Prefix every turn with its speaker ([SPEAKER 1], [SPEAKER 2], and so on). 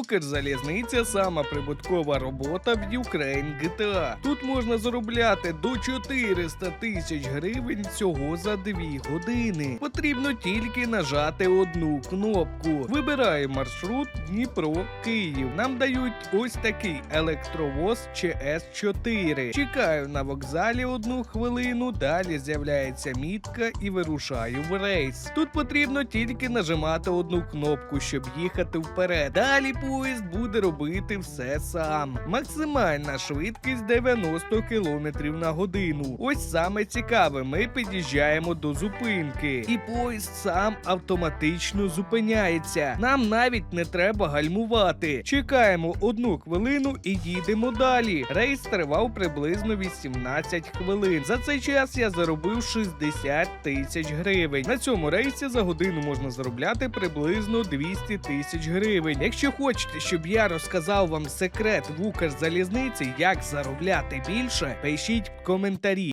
[SPEAKER 1] Укрзалізниця сама прибуткова робота в Ukraine GTA. Тут можна заробляти до 400 тисяч гривень всього за 2 години. Потрібно тільки нажати одну кнопку. Вибираємо маршрут Дніпро, Київ. Нам дають ось такий електровоз ЧС4. Чекаю на вокзалі одну хвилину. Далі з'являється мітка і вирушаю в рейс. Тут потрібно тільки нажимати одну кнопку, щоб їхати вперед. Далі поїзд буде робити все сам. Максимальна швидкість 90 км на годину. Ось саме цікаве, ми під'їжджаємо до зупинки, і поїзд сам автоматично зупиняється. Нам навіть не треба гальмувати. Чекаємо одну хвилину і їдемо далі. Рейс тривав приблизно 18 хвилин. За цей час я заробив 60 тисяч гривень. На цьому рейсі за годину можна заробляти приблизно 200 тисяч гривень. Якщо хочете, щоб я розказав вам секрет в Укрзалізниці, як заробляти більше, пишіть коментарі.